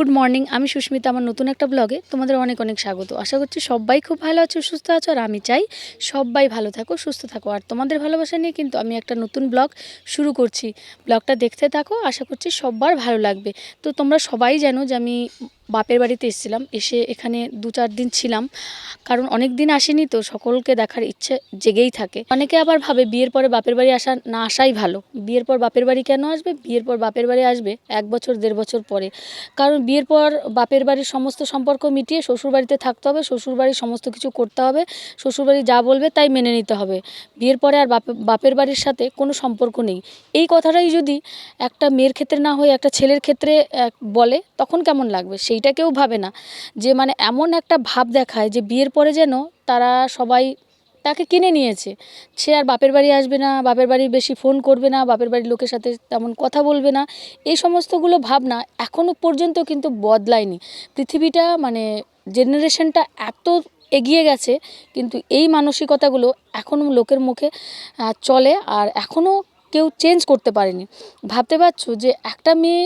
Good morning আমি সুস্মিতা, আমার নতুন একটা ব্লগে তোমাদের অনেক অনেক স্বাগত। আশা করছি সবাই খুব ভালো আছো, সুস্থ আছো, আর আমি চাই সবাই ভালো থাকো, সুস্থ থাকো। আর তোমাদের ভালোবাসা নিয়ে কিন্তু আমি একটা নতুন ব্লগ শুরু করছি। ব্লগটা দেখতে থাকো, আশা করছি সবার ভালো লাগবে। তো তোমরা সবাই জানো যে আমি বাপের বাড়িতে এসেছিলাম। এসে এখানে দু চার দিন ছিলাম। কারণ অনেক দিন আসেনি তো সকলকে দেখার ইচ্ছে জেগেই থাকে। অনেকে আবার ভাবে বিয়ের পরে বাপের বাড়ি আসা না আসাই ভালো। বিয়ের পর বাপের বাড়ি কেন আসবে? বিয়ের পর বাপের বাড়ি আসবে এক বছর, দেড় বছর পরে। কারণ বিয়ের পর বাপের বাড়ির সমস্ত সম্পর্ক মিটিয়ে শ্বশুরবাড়িতে থাকতে হবে। শ্বশুরবাড়ির সমস্ত কিছু করতে হবে। শ্বশুরবাড়ি যা বলবে তাই মেনে নিতে হবে। বিয়ের পরে আর বাপে বাপের বাড়ির সাথে কোনো সম্পর্ক নেই। এই কথাটাই যদি একটা মেয়ের ক্ষেত্রে না হয়ে, একটা ছেলের ক্ষেত্রে বলে তখন কেমন লাগবে? সেইটা কেউ ভাবে না। যে মানে এমন একটা ভাব দেখায় যে বিয়ের পরে যেন তারা সবাই তাকে কিনে নিয়েছে। সে আর বাপের বাড়ি আসবে না, বাপের বাড়ি বেশি ফোন করবে না, বাপের বাড়ির লোকের সাথে তেমন কথা বলবে না। এই সমস্তগুলো ভাবনা এখনও পর্যন্ত কিন্তু বদলায়নি। পৃথিবীটা মানে জেনারেশনটা এত এগিয়ে গেছে, কিন্তু এই মানসিকতাগুলো এখনও লোকের মুখে চলে আর এখনও কেউ চেঞ্জ করতে পারেনি। ভাবতে পারছ যে একটা মেয়ে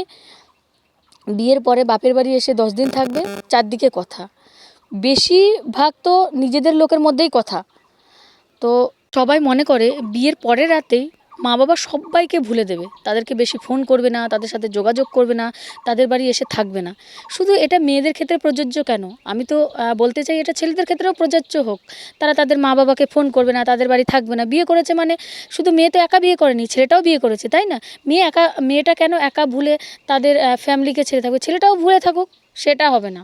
বিয়ের পরে বাপের বাড়ি এসে দশ দিন থাকবে, চারদিকে কথা। বেশিরভাগ তো নিজেদের লোকের মধ্যেই কথা। তো সবাই মনে করে বিয়ের পরের রাতেই মা বাবা সবাইকে ভুলে দেবে। তাদেরকে বেশি ফোন করবে না, তাদের সাথে যোগাযোগ করবে না, তাদের বাড়ি এসে থাকবে না। শুধু এটা মেয়েদের ক্ষেত্রে প্রযোজ্য কেন? আমি তো বলতে চাই এটা ছেলেদের ক্ষেত্রেও প্রযোজ্য হোক। তারা তাদের মা বাবাকে ফোন করবে না, তাদের বাড়ি থাকবে না। বিয়ে করেছে মানে শুধু মেয়ে তো একা বিয়ে করেনি, ছেলেটাও বিয়ে করেছে, তাই না? মেয়ে একা, মেয়েটা কেন একা ভুলে তাদের ফ্যামিলিকে ছেড়ে থাকবে ছেলেটাও ভুলে থাকুক, সেটা হবে না।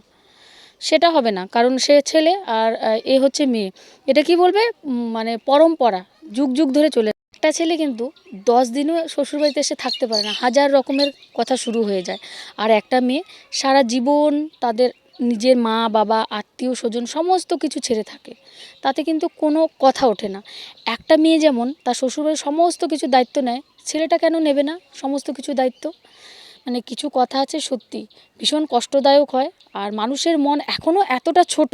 সেটা হবে না, কারণ সে ছেলে আর এ হচ্ছে মেয়ে। এটা কি বলবে? মানে পরম্পরা, যুগ যুগ ধরে চলে একটা ছেলে কিন্তু দশ দিনও শ্বশুরবাড়িতে এসে থাকতে পারে না। হাজার রকমের কথা শুরু হয়ে যায়। আর একটা মেয়ে সারা জীবন তাদের নিজের মা, বাবা, আত্মীয়, স্বজন সমস্ত কিছু ছেড়ে থাকে। তাতে কিন্তু কোনো কথা ওঠে না। একটা মেয়ে যেমন তার শ্বশুরবাড়ির সমস্ত কিছু দায়িত্ব নেয়, ছেলেটা কেন নেবে না সমস্ত কিছু দায়িত্ব? মানে কিছু কথা আছে সত্যি। ভীষণ কষ্টদায়ক হয়। আর মানুষের মন এখনও এতটা ছোট,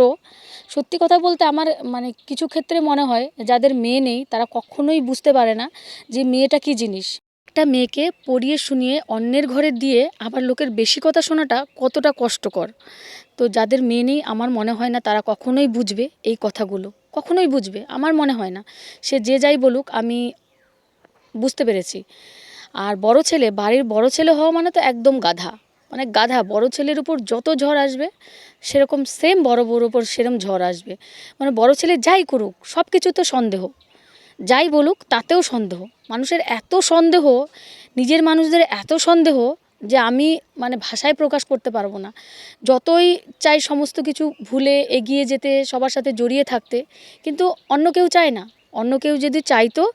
সত্যি কথা বলতে আমার মানে কিছু ক্ষেত্রে মনে হয়, যাদের মেয়ে নেই, তারা কখনোই বুঝতে পারে না যে মেয়েটা কী জিনিস। একটা মেয়েকে পড়িয়ে শুনিয়ে অন্যের ঘরে দিয়ে আবার লোকের বেশি কথা শোনাটা কতটা কষ্টকর। তো যাদের মেয়ে নেই, আমার মনে হয় না তারা কখনোই বুঝবে এই কথাগুলো। কখনোই বুঝবে, আমার মনে হয় না। সে যে যাই বলুক, আমি বুঝতে পেরেছি। আর বড় ছেলে, বাড়ির বড় ছেলে হওয়া মানে তো একদম গাধা। মানে গাধা, বড় ছেলের উপর যত ঝড় আসবে, সেরকম সেম বড় বড় উপর সেরকম ঝড় আসবে। মানে বড় ছেলে যাই করুক সব কিছু তো সন্দেহ। যাই বলুক, তাতেও সন্দেহ। মানুষের এত সন্দেহ, নিজের মানুষদের এত সন্দেহ যে আমি মানে ভাষায় প্রকাশ করতে পারব না। যতই চাই সমস্ত কিছু ভুলে এগিয়ে যেতে, সবার সাথে জড়িয়ে থাকতে, কিন্তু অন্য কেউ চায় না। অন্য কেউ যদি চাইতো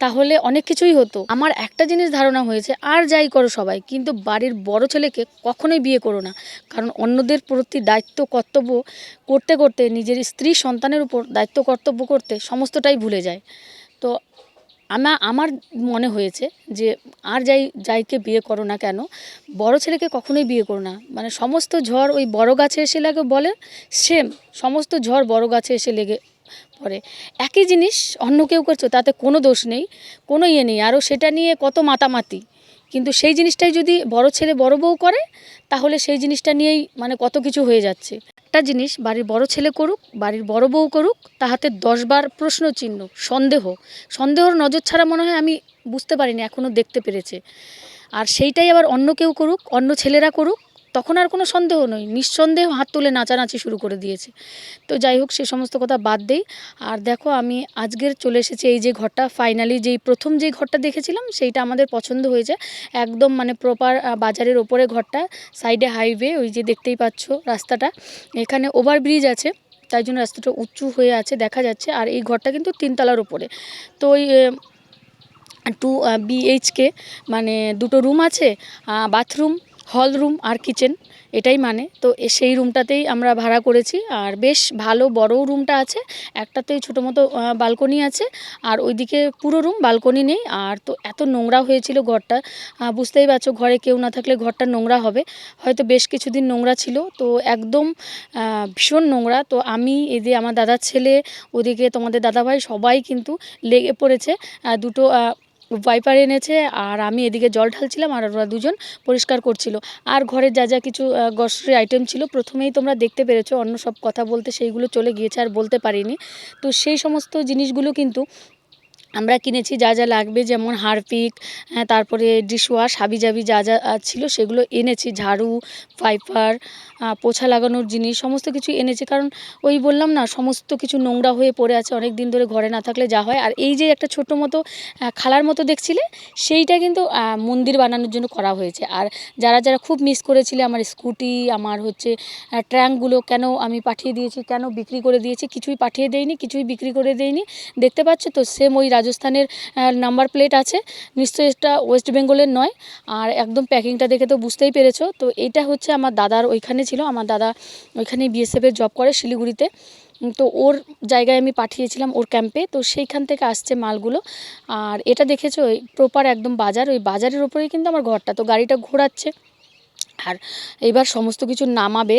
তাহলে অনেক কিছুই হতো। আমার একটা জিনিস ধারণা হয়েছে, আর যাই করো সবাই, কিন্তু বাড়ির বড় ছেলেকে কখনোই বিয়ে করো না। কারণ অন্যদের প্রতি দায়িত্ব, কর্তব্য করতে করতে, নিজের স্ত্রী সন্তানের উপর দায়িত্ব, কর্তব্য করতে সমস্তটাই ভুলে যায়। তো আমা, আমার মনে হয়েছে যে, আর যাই, যাইকে বিয়ে করো না কেন, বড় ছেলেকে কখনোই বিয়ে করো না। মানে সমস্ত ঝড় ওই বড় গাছে এসে লাগে বলে সেম সমস্ত ঝড় বড় গাছে এসে লেগে পড়ে একই জিনিস অন্য কেউ করছ, তাতে কোনো দোষ নেই, কোনো ইয়ে নেই। আরও সেটা নিয়ে কত মাতামাতি। কিন্তু সেই জিনিসটাই যদি বড় ছেলে বড় বউ করে, তাহলে সেই জিনিসটা নিয়েই মানে কত কিছু হয়ে যাচ্ছে। একটা জিনিস, বাড়ির বড় ছেলে করুক, বাড়ির বড় বউ করুক, তাহাতে দশবার প্রশ্ন চিহ্ন সন্দেহ। সন্দেহর নজর ছাড়া মনে হয় আমি বুঝতে পারিনি এখনও দেখতে পেরেছে। আর সেইটাই আবার অন্য কেউ করুক, অন্য ছেলেরা করুক তখন আর কোনো সন্দেহ নয়, নিঃসন্দেহ হাত তুলে নাচানাচি শুরু করে দিয়েছে। তো যাই হোক, সে সমস্ত কথা বাদ দেই। আর দেখো, আমি আজকের চলে এসেছি এই যে ঘরটা ফাইনালি যেই প্রথম যেই ঘরটা দেখেছিলাম, সেইটা আমাদের পছন্দ হয়েছে। একদম মানে প্রপার বাজারের ওপরে ঘরটা সাইডে হাইওয়ে ওই যে দেখতেই পাচ্ছ রাস্তাটা। এখানে ওভারব্রিজ আছে, তাই জন্য রাস্তাটা উঁচু হয়ে আছে, দেখা যাচ্ছে। আর এই ঘরটা কিন্তু তিনতলার ওপরে। তো ওই টু বিএইচকে মানে দুটো রুম আছে বাথরুম হল রুম আর কিচেন এটাই মানে। তো সেই রুমটাতেই আমরা ভাড়া করেছি। আর বেশ ভালো বড় রুমটা আছে। একটাতেই ছোটো মতো বালকনি আছে। আর ওইদিকে পুরো রুম বালকনি নেই। আর তো এত নোংরা হয়েছিল ঘরটা। বুঝতেই পারছ, ঘরে কেউ না থাকলে ঘরটা নোংরা হবে। হয়তো বেশ কিছুদিন নোংরা ছিল। তো একদম ভীষণ নোংরা। তো আমি যে আমার দাদার ছেলে, ওদিকে তোমাদের দাদাভাই সবাই কিন্তু লেগে পড়েছে। দুটো ওয়াইপার এনেছে আর আমি এদিকে জল ঢালছিলাম আর ওরা দুজন পরিষ্কার করছিল। আর ঘরের যা যা কিছু গ্রসারি আইটেম ছিল, প্রথমেই তোমরা দেখতে পেরেছ, অন্য সব কথা বলতে সেইগুলো চলে গিয়েছে আর বলতে পারিনি। তো সেই সমস্ত জিনিসগুলো কিন্তু আমরা কিনেছি যা যা লাগবে, যেমন হারপিক তারপরে ডিশওয়াশ, হাবিজাবি যা যা ছিল সেগুলো এনেছি, ঝাড়ু, পাইপার পোছা লাগানোর জিনিস, সমস্ত কিছু এনেছি। কারণ ওই বললাম না, সমস্ত কিছু নোংরা হয়ে পড়ে আছে অনেক দিন ধরে ঘরে না থাকলে যা হয়। আর এই যে একটা ছোটো মতো খালার মতো দেখছিলে, সেইটা কিন্তু মন্দির বানানোর জন্য করা হয়েছে। আর যারা যারা খুব মিস করেছিলে আমার স্কুটি, আমার হচ্ছে ট্র্যাঙ্কগুলো, কেন আমি পাঠিয়ে দিয়েছি, কেন বিক্রি করে দিয়েছি, কিছুই পাঠিয়ে দেয়নি, কিছুই বিক্রি করে দেয়নি, দেখতে পাচ্ছ তো সেম ওই রাজস্থানের নাম্বার প্লেট আছে। নিশ্চয়ই এটা ওয়েস্ট বেঙ্গলের নয়। আর একদম প্যাকিংটা দেখে তো বুঝতেই পেরেছ। তো এইটা হচ্ছে আমার দাদার ওইখানে ছিল। আমার দাদা ওইখানে বিএসএফের জব করে শিলিগুড়িতে। তো ওর জায়গায় আমি পাঠিয়েছিলাম ওর ক্যাম্পে তো সেইখান থেকে আসছে মালগুলো। আর এটা দেখেছ, ওই প্রপার একদম বাজার। ওই বাজারের ওপরেই কিন্তু আমার ঘরটা। তো গাড়িটা ঘোরাচ্ছে। আর এইবার সমস্ত কিছু নামাবে।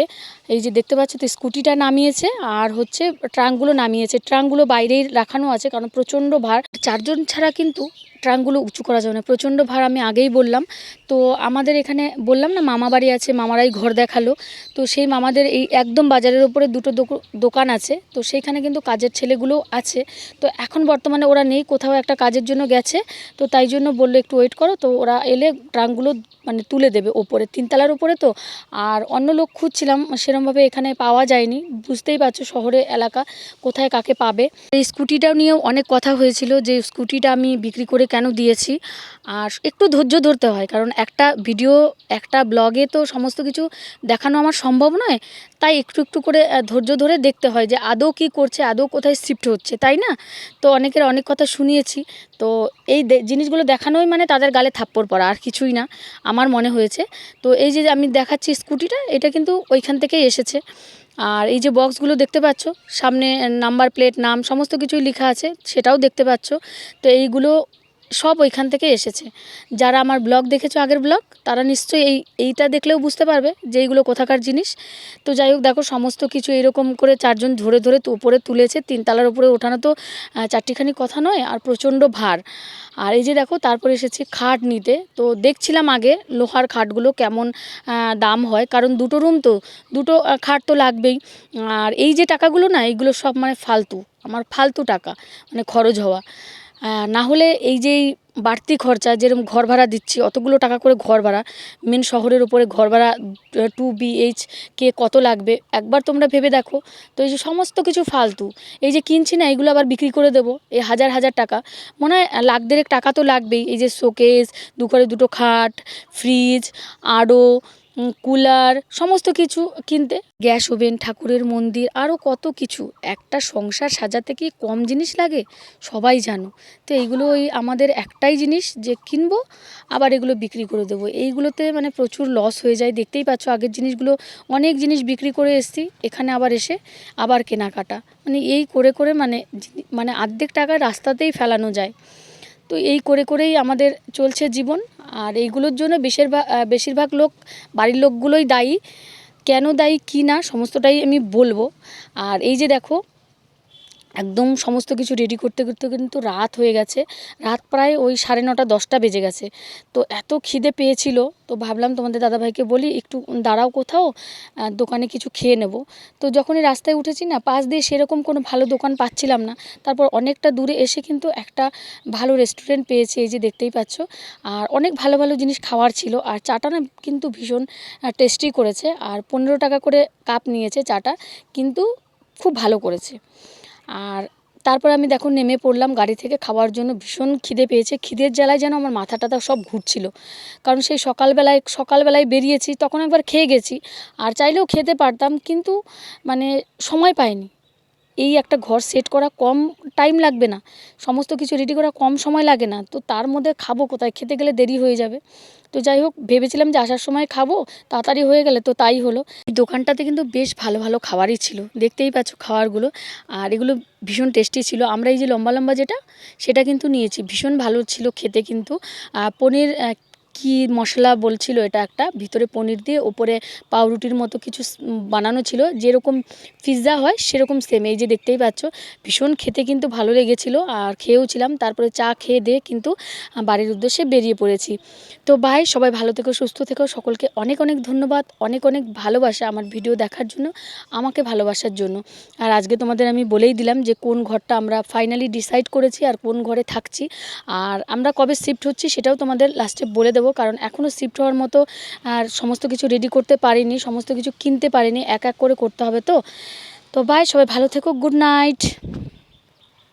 এই যে দেখতে পাচ্ছ তো স্কুটিটা নামিয়েছে আর হচ্ছে ট্রাঙ্কগুলো নামিয়েছে। ট্রাঙ্কগুলো বাইরেই রাখানো আছে কারণ প্রচণ্ড ভার। চারজন ছাড়া কিন্তু ট্রাঙ্কগুলো উঁচু করা যাবে না। প্রচণ্ড ভার আমি আগেই বললাম। তো আমাদের এখানে বললাম না, মামা বাড়ি আছে, মামারাই ঘর দেখাল। তো সেই মামাদের এই একদম বাজারের ওপরে দুটো দোক- দোকান আছে। তো সেইখানে কিন্তু কাজের ছেলেগুলো আছে। তো এখন বর্তমানে ওরা নেই, কোথাও একটা কাজের জন্য গেছে। তো তাই জন্য বলল, একটু ওয়েট করো। তো ওরা এলে ট্রাঙ্কগুলো মানে তুলে দেবে ওপরে, তিনতলার উপরে তো। আর অন্য লোক খুঁজছিলাম, সেরমভাবে এখানে পাওয়া যায়নি। বুঝতেই পারছ শহরে, এলাকা, কোথায় কাকে পাবে। এই স্কুটিটা নিয়েও অনেক কথা হয়েছিল যে, স্কুটিটা আমি বিক্রি করে কেন দিয়েছি? আর একটু ধৈর্য ধরতে হয়, কারণ একটা ভিডিও একটা ব্লগে তো সমস্ত কিছু দেখানো আমার সম্ভব নয়। তাই একটু একটু করে ধৈর্য ধরে দেখতে হয় যে আদৌ কী করছে, আদৌ কোথায় শিফট হচ্ছে, তাই না? তো অনেকের অনেক কথা শুনিয়েছি। তো এই জিনিসগুলো দেখানোই মানে তাদের গালে থাপ্পড় পড়া, আর কিছুই না, আমার মনে হয়েছে। তো এই যে আমি দেখাচ্ছি স্কুটিটা এটা কিন্তু ওইখান থেকেই এসেছে। আর এই যে বক্সগুলো দেখতে পাচ্ছ, সামনে নাম্বার প্লেট নাম, সমস্ত কিছুই লেখা আছে, সেটাও দেখতে পাচ্ছ। তো এইগুলো সব ওইখান থেকে এসেছে। যারা আমার ব্লগ দেখেছ আগের ব্লগ, তারা নিশ্চয়ই এই, এইটা দেখলেও বুঝতে পারবে যে এইগুলো কোথাকার জিনিস। তো যাই হোক, দেখো সমস্ত কিছু এরকম করে চারজন ধরে ধরে তো উপরে তুলেছে, তিনতলার উপরে ওঠানো তো চারটিখানি কথা নয়, আর প্রচণ্ড ভার। আর এই যে দেখো, তারপরে এসেছি খাট নিতে। তো দেখছিলাম আগে লোহার খাটগুলো কেমন দাম হয়, কারণ দুটো রুম তো, দুটো খাট তো লাগবেই। আর এই যে টাকাগুলো না, এইগুলো সব মানে ফালতু, আমার ফালতু টাকা মানে খরচ হওয়া। না হলে এই যে এই বাড়তি খরচা, যেরকম ঘর ভাড়া দিচ্ছি, অতগুলো টাকা করে ঘর ভাড়া মেন শহরের উপরে ঘর ভাড়া টু বিএইচ কে কত লাগবে? একবার তোমরা ভেবে দেখো। তো এই যে সমস্ত কিছু ফালতু। এই যে কিনছি না, এগুলো আবার বিক্রি করে দেবো, এই হাজার হাজার টাকা। মনে হয় লাখ দেড়েক টাকা তো লাগবেই। এই যে শোকেস দু করে দুটো খাট ফ্রিজ আরও কুলার, সমস্ত কিছু কিনতে। গ্যাস ওভেন, ঠাকুরের মন্দির আরও কত কিছু। একটা সংসার সাজাতে কি কম জিনিস লাগে? সবাই জানো। তো এইগুলো ওই আমাদের একটাই জিনিস যে কিনবো, আবার এগুলো বিক্রি করে দেবো। এইগুলোতে মানে প্রচুর লস হয়ে যায়। দেখতেই পাচ্ছ, আগের জিনিসগুলো অনেক জিনিস বিক্রি করে এসছি। এখানে আবার এসে আবার কেনাকাটা। মানে এই করে করে মানে মানে অর্ধেক টাকা রাস্তাতেই ফেলানো যায়। তো এই করে করেই আমাদের চলছে জীবন। আর এইগুলোর জন্য বেশিরভাগ বেশিরভাগ লোক, বাড়ির লোকগুলোই দায়ী। কেন দায়ী কী না, সমস্তটাই আমি বলব। আর এই যে দেখো একদম সমস্ত কিছু রেডি করতে করতে কিন্তু রাত হয়ে গেছে। রাত প্রায় ওই সাড়ে নটা, দশটা বেজে গেছে। তো এত খিদে পেয়েছিল, তো ভাবলাম তোমাদের দাদাভাইকে বলি, একটু দাঁড়াও কোথাও দোকানে কিছু খেয়ে নেব। তো যখনই রাস্তায় উঠেছি না, পাশ দিয়ে সেরকম কোনো ভালো দোকান পাচ্ছিলাম না। তারপর অনেকটা দূরে এসে কিন্তু একটা ভালো রেস্টুরেন্ট পেয়েছি, এই যে দেখতেই পাচ্ছ। আর অনেক ভালো ভালো জিনিস খাওয়ার ছিল। আর চাটা না কিন্তু ভীষণ টেস্টি করেছে। আর পনেরো টাকা করে কাপ নিয়েছে চাটা, কিন্তু খুব ভালো করেছে। আর তারপর আমি দেখো নেমে পড়লাম গাড়ি থেকে খাওয়ার জন্য, ভীষণ খিদে পেয়েছে। খিদের জ্বালায় যেন আমার মাথা টাথা সব ঘুরছিল। কারণ সেই সকালবেলায় সকালবেলায় বেরিয়েছি, তখন একবার খেয়ে গেছি। আর চাইলেও খেতে পারতাম, কিন্তু মানে সময় পাইনি। এই একটা ঘর সেট করা কম টাইম লাগবে না। সমস্ত কিছু রেডি করা কম সময় লাগে না। তো তার মধ্যে খাব কোথায়? খেতে গেলে দেরি হয়ে যাবে। তো যাই হোক, ভেবেছিলাম যে আসার সময় খাব, তাড়াতাড়ি হয়ে গেলে তো তাই হলো। দোকানটাতে কিন্তু বেশ ভালো ভালো খাবারই ছিল। দেখতেই পাচ্ছ খাবারগুলো। আর এগুলো ভীষণ টেস্টি ছিল। আমরা এই যে লম্বা লম্বা যেটা, সেটা কিন্তু নিয়েছি। ভীষণ ভালো ছিল খেতে কিন্তু। পনির কি মশলা বলছিল এটা একটা? ভিতরে পনির দিয়ে ওপরে পাউরুটির মতো কিছু বানানো ছিল। যেরকম পিৎজা হয়, সেরকম সেম এই যে দেখতেই পাচ্ছ, ভীষণ খেতে কিন্তু ভালো লেগেছিল আর খেয়েও ছিলাম তারপরে চা খেয়ে দিয়ে কিন্তু বাড়ির উদ্দেশ্যে বেরিয়ে পড়েছি। তো ভাই, সবাই ভালো থেকো, সুস্থ থেকো। সকলকে অনেক অনেক ধন্যবাদ, অনেক অনেক ভালোবাসা আমার ভিডিও দেখার জন্য, আমাকে ভালোবাসার জন্য। আর আজকে তোমাদের আমি বলেই দিলাম যে কোন ঘরটা আমরা ফাইনালি ডিসাইড করেছি আর কোন ঘরে থাকছি। আর আমরা কবে শিফট হচ্ছি সেটাও তোমাদের লাস্টে বলে দেবো, কারণ এখনও শিফট হওয়ার মতো আর সমস্ত কিছু রেডি করতে পারিনি, সমস্ত কিছু কিনতে পারিনি, এক এক করে করতে হবে তো। তো বাই সবাই ভালো থেকো গুড নাইট